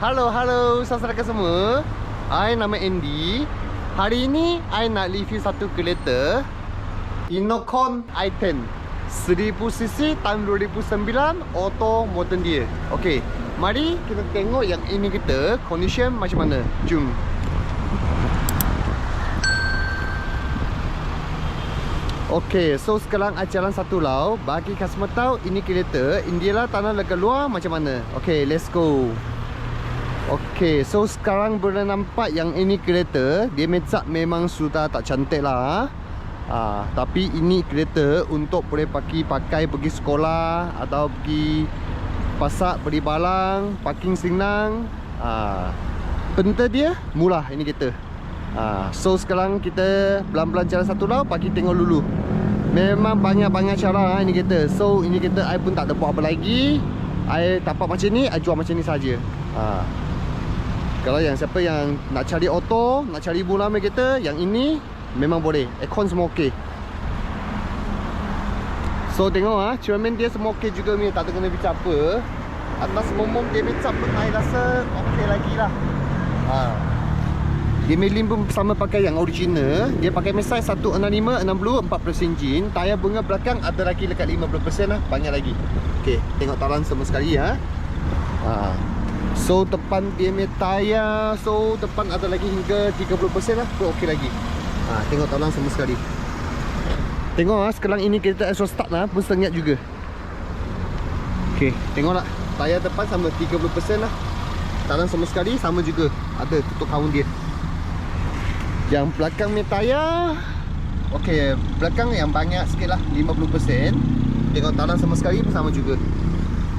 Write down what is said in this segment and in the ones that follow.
Halo, halo saudara semua. I nama Andy. Hari ini I nak review satu kereta Innocon i10 1000cc tahun 2009 auto modern dia. Okey, mari kita tengok yang ini kita condition macam mana. Jom. Okey, so sekarang I jalan satu lau Bagi customer tahu ini kereta Indialah tanah lega luar macam mana Okey, let's go Okey, so sekarang boleh nampak yang ini kereta Dia mecat memang sudah tak cantik lah ha, Tapi ini kereta untuk boleh pakai pakai pergi sekolah Atau pergi pasar beli barang Parking senang ha, Benda dia murah ini kereta. Ha, So sekarang kita pelan-pelan jalan satu lau Pagi tengok dulu. Memang banyak-banyak cara ha, ini kereta. So ini kereta I pun tak ada buat apa lagi. I tapak macam ni I jual macam ni saja. Ha. Kalau yang siapa yang nak cari auto, nak cari bola main kereta, yang ini memang boleh. Aircon semua okey. So tengok ah, cermin dia semua okey juga ni, tak ada kena bincang apa. Atas momom dia bincang pun I rasa okey lagi lah. Ha. Melim pun sama pakai yang original. Dia pakai mesai 165 60 40 enjin. Tayar bunga belakang ada lagi dekat 50% lah, banyak lagi. Okey, tengok talan semua sekali ha. Ha. So depan dia punya tayar. So depan ada lagi hingga 30% lah. So okey lagi. Ha, Tengok talang semua sekali. Tengok lah sekarang ini kita extra start lah Pun sengat juga. Okey tengok lah Tayar depan sama 30% lah. Talang semua sekali sama juga. Ada tutup kaun dia. Yang belakang punya tayar Okey belakang yang banyak sikit lah 50% Tengok talang semua sekali pun sama juga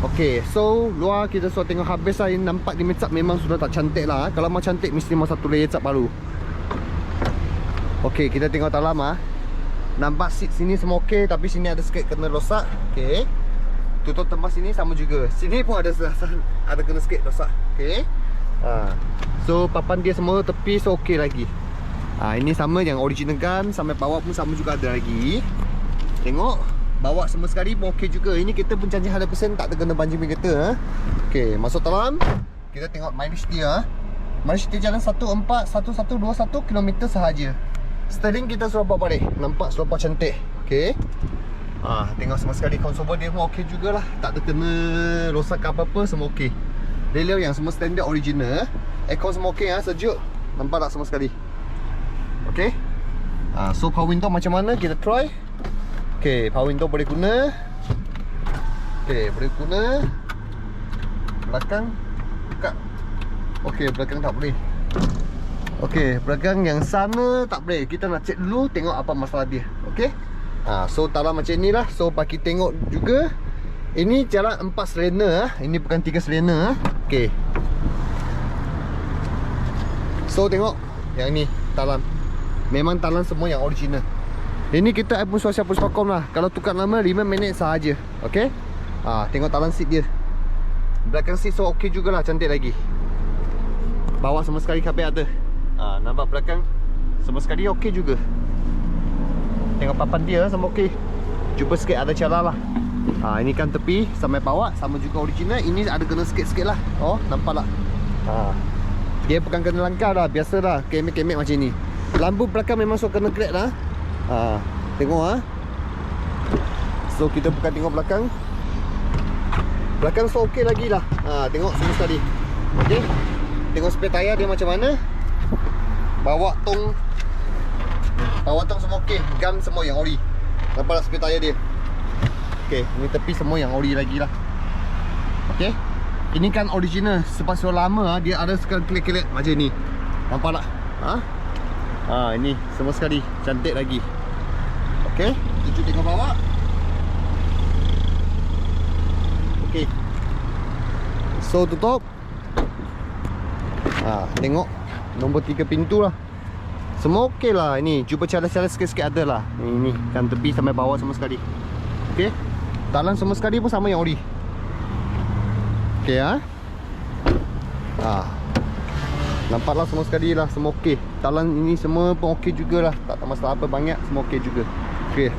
Okay, so luar kita sudah tengok habis lah. Nampak di make memang sudah tak cantik lah. Kalau mau cantik mesti mau satu layer cap baru. Okay, kita tengok dalam lah Nampak seat sini semua okay Tapi sini ada sikit kena rosak. Okay Tutup tempat sini sama juga. Sini pun ada ada kena sikit rosak. Okay ha. So papan dia semua tepi so okay lagi. Ha, Ini sama yang original kan Sampai bawah pun sama juga ada lagi. Tengok Bawa semua sekali pun okey juga. Ini kita pun janji 100% tak terkena banjir punya kereta ha? Okey, masuk dalam Kita tengok mileage dia ha? Mileage dia jalan 141121 km sahaja. Steering kita bawa balik. Nampak bawa cantik. Okey. Ha, Tengok semua sekali. Console dia pun okey jugalah. Tak terkena rosak apa-apa Semua okey. Delio yang semua standard original Aircon semua okey ha? Sejuk. Nampak tak semua sekali? Okey. Ha, So power window macam mana? Kita try Okey, power window boleh guna. Okey, boleh guna. Belakang buka. Okey, belakang tak boleh. Okey, belakang yang sana tak boleh. Kita nak check dulu tengok apa masalah dia. Okey. Ha, so dalam macam inilah. So bagi tengok juga. Ini jalan 4 silinder ah. Ini bukan 3 silinder ah. Okey. So tengok yang ni talan. Memang talan semua yang original. Ini kita iPhone Suasia Push Pakom lah. Kalau tukar nama 5 minit sahaja. Okay ha, Tengok talan seat dia. Belakang seat so ok jugalah Cantik lagi. Bawah semua sekali kabel ada. Ha, Nampak belakang Semua sekali ok juga. Tengok papan dia semua ok Cuba sikit ada cara lah. Ha, Ini kan tepi Sampai bawah Sama juga original. Ini ada kena sikit-sikit lah. Oh nampak tak? Ha. Dia bukan kena langkah dah Biasa dah. Kemek-kemek macam ni. Lampu belakang memang so kena crack lah Ha, tengok ah. Ha. So kita bukan tengok belakang. Belakang so okey lagi lah. Ha, tengok semua sekali. Okey. Tengok spare tayar dia macam mana. Bawa tong Bawa tong semua okey. Gam semua yang ori. Nampak tak spare tayar dia? Okey, ni tepi semua yang ori lagi lah. Okey. Ini kan original. Sebab lama ah, dia ada sekali klik-klik macam ni. Nampak tak? Ha? Ha, ini semua sekali cantik lagi. Okey, tuju tengok bawah. Okey. So tutup. Ha, tengok nombor 3 pintu lah. Semua okey lah ini. Cuba cara-cara sikit-sikit ada lah. Ini kan tepi sampai bawah semua sekali. Okey. Talan semua sekali pun sama yang ori. Okey ah. Ha? ha. Nampaklah semua sekali lah Semua okey Talan ini semua pun okey jugalah Tak ada masalah apa banyak Semua okey juga Okey.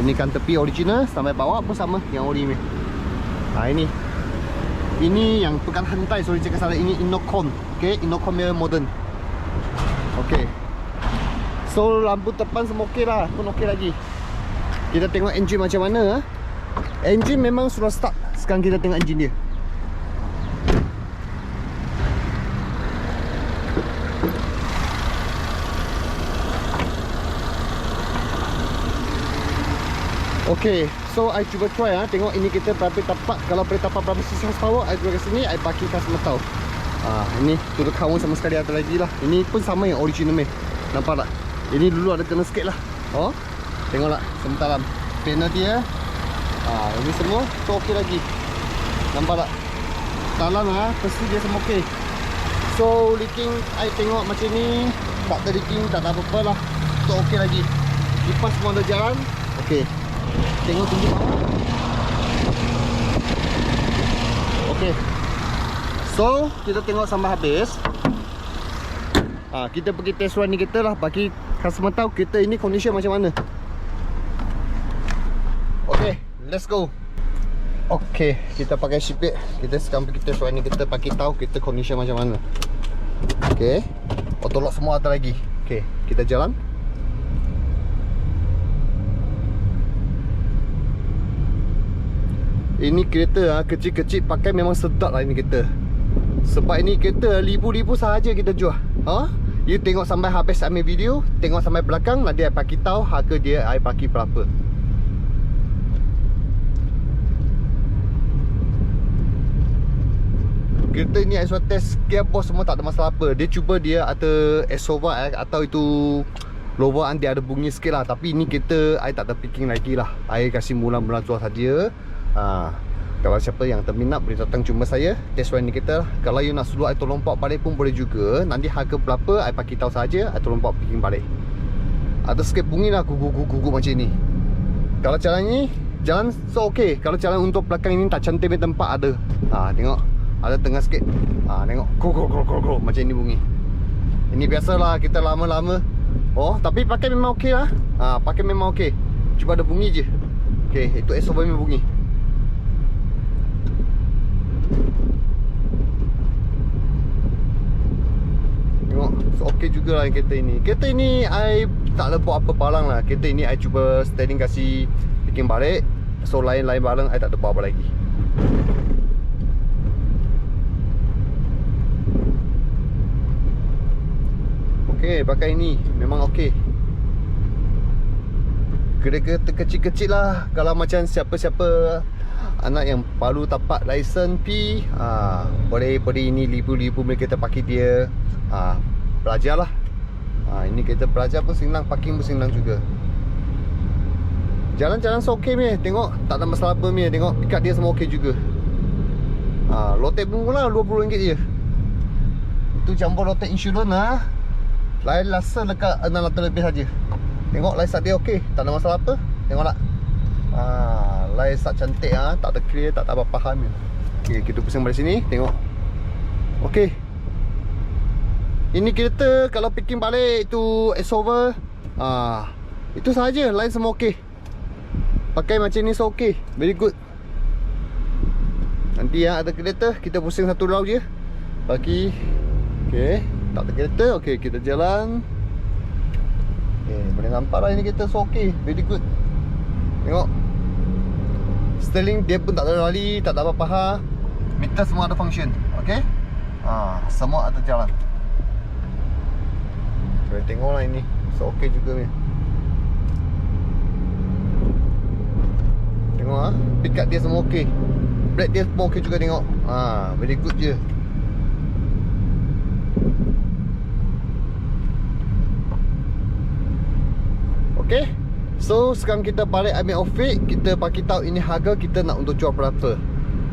Ini kan tepi original sampai bawah pun sama yang ori ni. Ha ini. Ini yang pegang hentai sorry cakap salah ini Innocon. Okay, Innocon punya modern. Okay. So lampu depan semua okey lah, pun okey lagi. Kita tengok engine macam mana ah. Engine memang sudah start. Sekarang kita tengok engine dia. Okay, so I cuba try ah tengok ini kita berapa tapak kalau boleh tapak berapa sisi power I cuba kat sini I bagi customer tahu. Ah, ini turut kawan sama sekali ada lagi lah. Ini pun sama yang original ni. Nampak tak? Ini dulu ada kena sikit lah. Oh, tengoklah sebentar dalam panel dia. Ah, ini semua tu okey lagi. Nampak tak? Dalam ah, pasti dia semua okey. So leaking I tengok macam ni tak ada leaking tak ada apa-apa lah. Tu okey lagi. Kipas semua ada jalan. Okey. Tengok tinggi bawah. Okey. So, kita tengok sampai habis. Ha, kita pergi test run ni kita lah bagi customer tahu kita ini condition macam mana. Okey, let's go. Okey, kita pakai sipit. Kita sekarang pergi test run ni kita bagi tahu kita condition macam mana. Okey. Auto lock semua ada lagi. Okey, kita jalan. Ini kereta ah kecil-kecil pakai memang sedap lah ini kereta. Sebab ini kereta ribu-ribu sahaja kita jual. Ha? You tengok sampai habis ambil video, tengok sampai belakang nanti saya bagi tahu harga dia saya bagi berapa. Kereta ni saya test gearbox semua tak ada masalah apa. Dia cuba dia ada Esova eh, atau itu lower dia ada bunyi sikit lah Tapi ni kereta saya tak ada picking lagi lah Saya kasih mula-mula jual saja ha, Kalau siapa yang terminat boleh datang. Jumpa saya Test ni kita Kalau you nak suruh I tolong balik pun boleh juga. Nanti harga berapa I bagi tahu saja I tolong picking balik. Ada sikit bunyi lah guguk-guguk macam ni. Kalau jalan ni Jalan so okay. Kalau jalan untuk belakang ini tak cantik tempat ada. Ha, Tengok. Ada tengah sikit ha, Tengok. Guguk-guguk macam ni bunyi. Ini biasalah kita lama-lama. Oh tapi pakai memang okey lah. Ha, Pakai memang okey Cuma ada bunyi je. Okay itu SOV punya bunyi Okey jugalah yang kereta ini. Kereta ini I tak buat apa barang lah. Kereta ini I cuba steering kasih Bikin balik. So lain-lain barang I tak ada apa lagi. Okey pakai ini Memang okey Kereta kecil-kecil lah. Kalau macam siapa-siapa anak yang baru tapak lesen P ha, boleh beri ini libu-libu mereka kita pakai dia. Ha, belajar lah ha, ini kita belajar pun senang parking pun senang juga. Jalan-jalan so ok ni tengok tak ada masalah apa ni tengok pikat dia semua ok juga. Ha, lotek pun lah RM20 je. Itu campur lotek insurans lah lain rasa dekat 600 lebih saja. Tengok lain dia ok tak ada masalah apa tengok tak? Haa Lain sat cantik ha? tak ada clear, tak ada apa faham ya. Okey, kita pusing balik sini, tengok. Okey. Ini kereta kalau picking balik itu S-over. Ah, itu saja, lain semua okey. Pakai macam ni so okey. Very good. Nanti ya ada kereta, kita pusing satu round je. Bagi Okey, tak ada kereta. Okey, kita jalan. Okey, boleh nampak lah ini kereta so okey. Very good. Tengok. Sterling dia pun tak ada rally, tak ada apa-apa ha. Meter semua ada function, okey? Ha, semua ada jalan. Kita tengoklah ini. So okey juga ni. Tengok ah, ha? pick up dia semua okey. Brake dia semua okey juga tengok. Ha, very good je. Okey. So sekarang kita balik ambil outfit Kita bagi tahu ini harga kita nak untuk jual berapa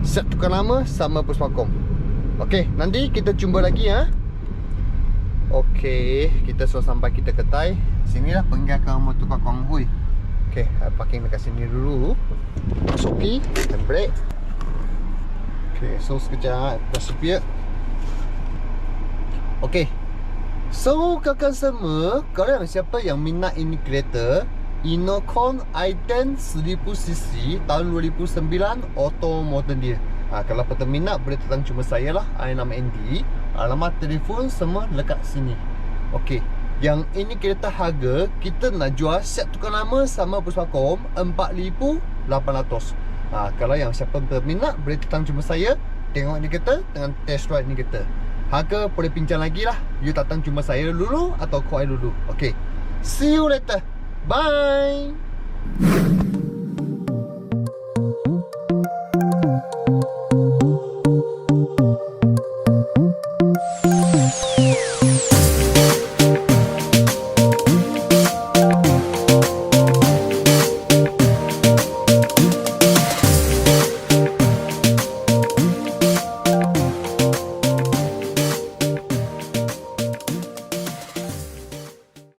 Set tukar nama sama Puspakom Okay nanti kita jumpa lagi ya Okay kita sudah sampai kita kedai Sinilah penggilkan rumah tukar Kuang Hui. Okay parking dekat sini dulu. Masuki dan brake. Okay so sekejap Bersepia Okay So kakak semua Kalau siapa yang minat ini kereta? Inocon i10 1000cc tahun 2009 auto modern dia. Ha, Kalau peminat boleh datang cuma saya lah. I nama Andy Alamat telefon semua dekat sini. Okey. Yang ini kereta harga kita nak jual set tukar nama sama Puspakom 4800 ha, Kalau yang siapa berminat boleh datang jumpa saya Tengok ni kereta dengan test ride ni kereta. Harga boleh pincang lagi lah. You datang jumpa saya dulu atau call dulu. Okay See you later. Bye